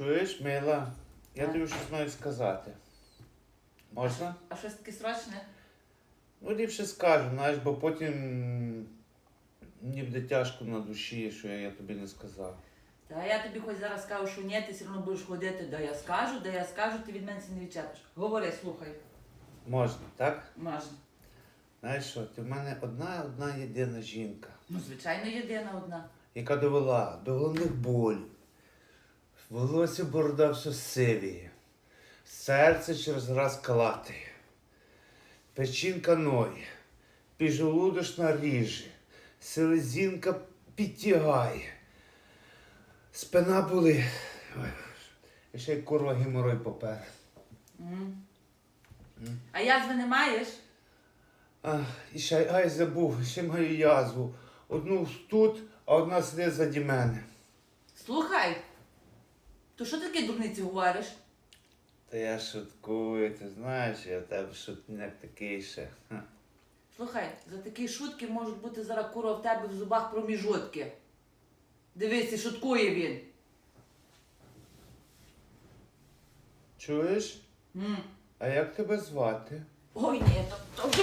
Чуєш, мила? Я тобі щось маю сказати. Можна? А щось таке срочне? Ну, ліпше скажу, знаєш, бо потім мені буде тяжко на душі, що я, я тобі не сказав. Та я тобі хоч зараз скажу, що ні, ти все одно будеш ходити, де я скажу, де я скажу, ти від мене це не відчепиш. Говори, слухай. Можна, так? Можна. Знаєш що, ти в мене одна одна єдина жінка, Ну, звичайно, єдина одна. яка довела до головних болів. Волосся борода все сивіє, серце через раз калатає, печінка ноє, піджелудочна ріже, селезінка підтягає, спина. Ой, і ще й курва геморой попер. М. А язви не маєш? Ах, і ще ай забув, ще маю язву. Одну тут, а одна сидить заді мене. Слухай. То що таке дурниці говориш? Та я шуткую, ти знаєш, я в тебе шутняк такий ще. Ха. Слухай, за такі шутки можуть бути зараз кура в тебе в зубах проміжутки. Дивись, і шуткує він. Чуєш? М. А як тебе звати? Ой, ні, то, то.